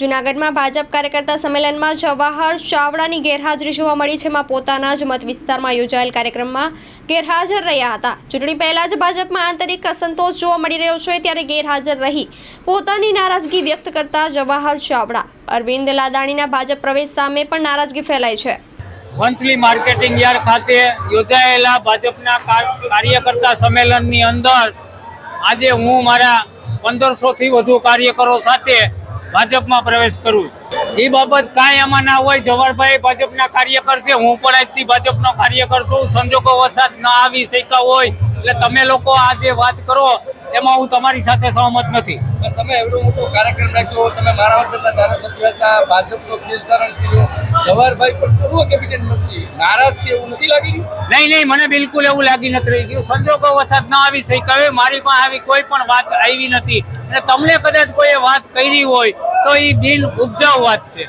જૂનાગઢમાં ભાજપ કાર્યકર્તા સંમેલનમાં જવાહર ચાવડાની ગેરહાજરી જોવા મળી છે. એમાં પોતાના જ મત વિસ્તારમાં યોજાયેલ કાર્યક્રમમાં ગેરહાજર રહ્યા હતા. ચૂંટણી પહેલાં જ ભાજપમાં આંતરિક અસંતોષ જોવા મળી રહ્યો છે. ત્યારે ગેરહાજર રહી પોતાની નારાજગી વ્યક્ત કરતા જવાહર ચાવડા. અરવિંદ લાદાણીના ભાજપ પ્રવેશ સામે પણ નારાજગી ફેલાઈ છે. વંથલી માર્કેટિંગ યાર્ડ ખાતે યોજાયેલા ભાજપના કાર- કાર્યકર્તા સંમેલનની અંદર આજે હું મારા પંદરસો થી વધુ કાર્યકરો સાથે ભાજપમાં પ્રવેશ કરું. એ બાબત કાંઈ આમાં ના હોય. જવાહરભાઈ ભાજપના કાર્યકર છે. હું પણ આજથી ભાજપનો કાર્યકર છું. સંજોગો વસાત ના આવી શક્યા હોય. એટલે તમે લોકો આ જે વાત કરો એમાં હું તમારી સાથે સહમત નથી. તમે એવડો મોટો કાર્યક્રમ રાખ્યો તમે મારા વખતના ધારાસભ્ય હતા ભાજપનો કેસ ધારણ કર્યો. જવાહરભાઈ પણ પૂર્વ કેબિનેટ મંત્રી. નારાજ છે એવું નથી લાગી? રહ્યું નહીં નહીં મને બિલકુલ એવું લાગી નથી રહી ગયું. સંજોગો વસાત ના આવી છે કહે મારી પાસે આવી કોઈ પણ વાત આવી નથી. અને તમને કદાચ કોઈએ વાત કરી હોય તો એ બિન ઉપજાઉ વાત છે.